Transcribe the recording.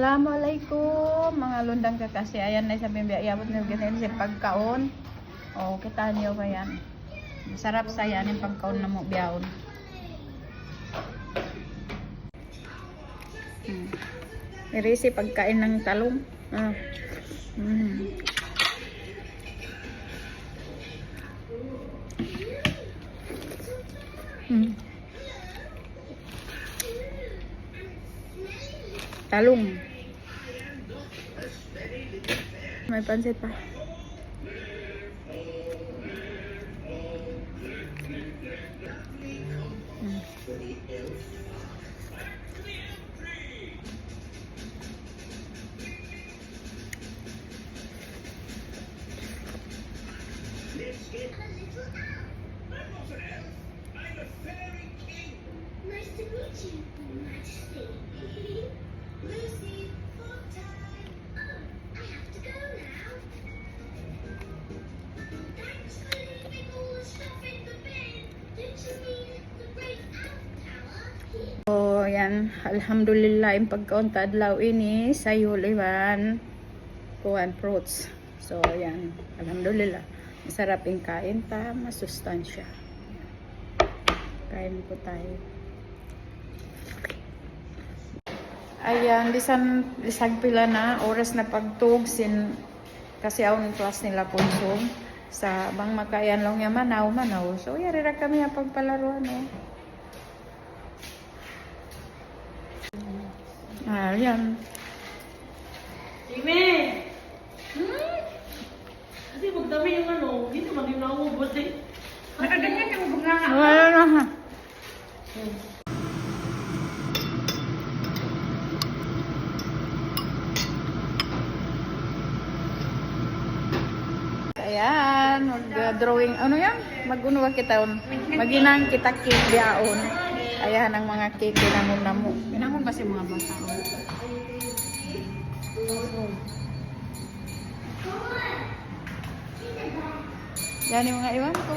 Assalamualaikum mga lundang kakasi. Ayan na sabi biya iabot niyo ganyan si pagkaon. O kita niyo ba yan? Masarap sa yan yung pagkaon na mo biyawon. Hmm. Nirisi pagkain ng talong. Ah. Mm. Mm. Talong. May pansit pa. Mm. So, yan. Alhamdulillah, yung pagkaunta adlaw ini sa Yuliwan. Kuhan fruits. So, yan. Alhamdulillah. Masarap yung kain ta. Masustansya. Kain po tayo. Ayan, lisan, lisag pila na. Oras na pagtug. Sin, kasi ako ng class nila konsum. Sa bang makayan lang niya manaw, manaw. So, yari ra kami ang pagpalaruan. Eh. Ah, yan. Ime! Hmm? Kasi magdami yung ano, hindi naman yung naubos eh. Nakaganyan yung bunga. Wala na ha. Ayan, mag-drawing. Ano yan? Mag-unuwa kita. Maginang kita cake biyaon. Ayan ang mga cake namon-namo. Pinangon ba si mga bata? Yan yung mga iwan ko.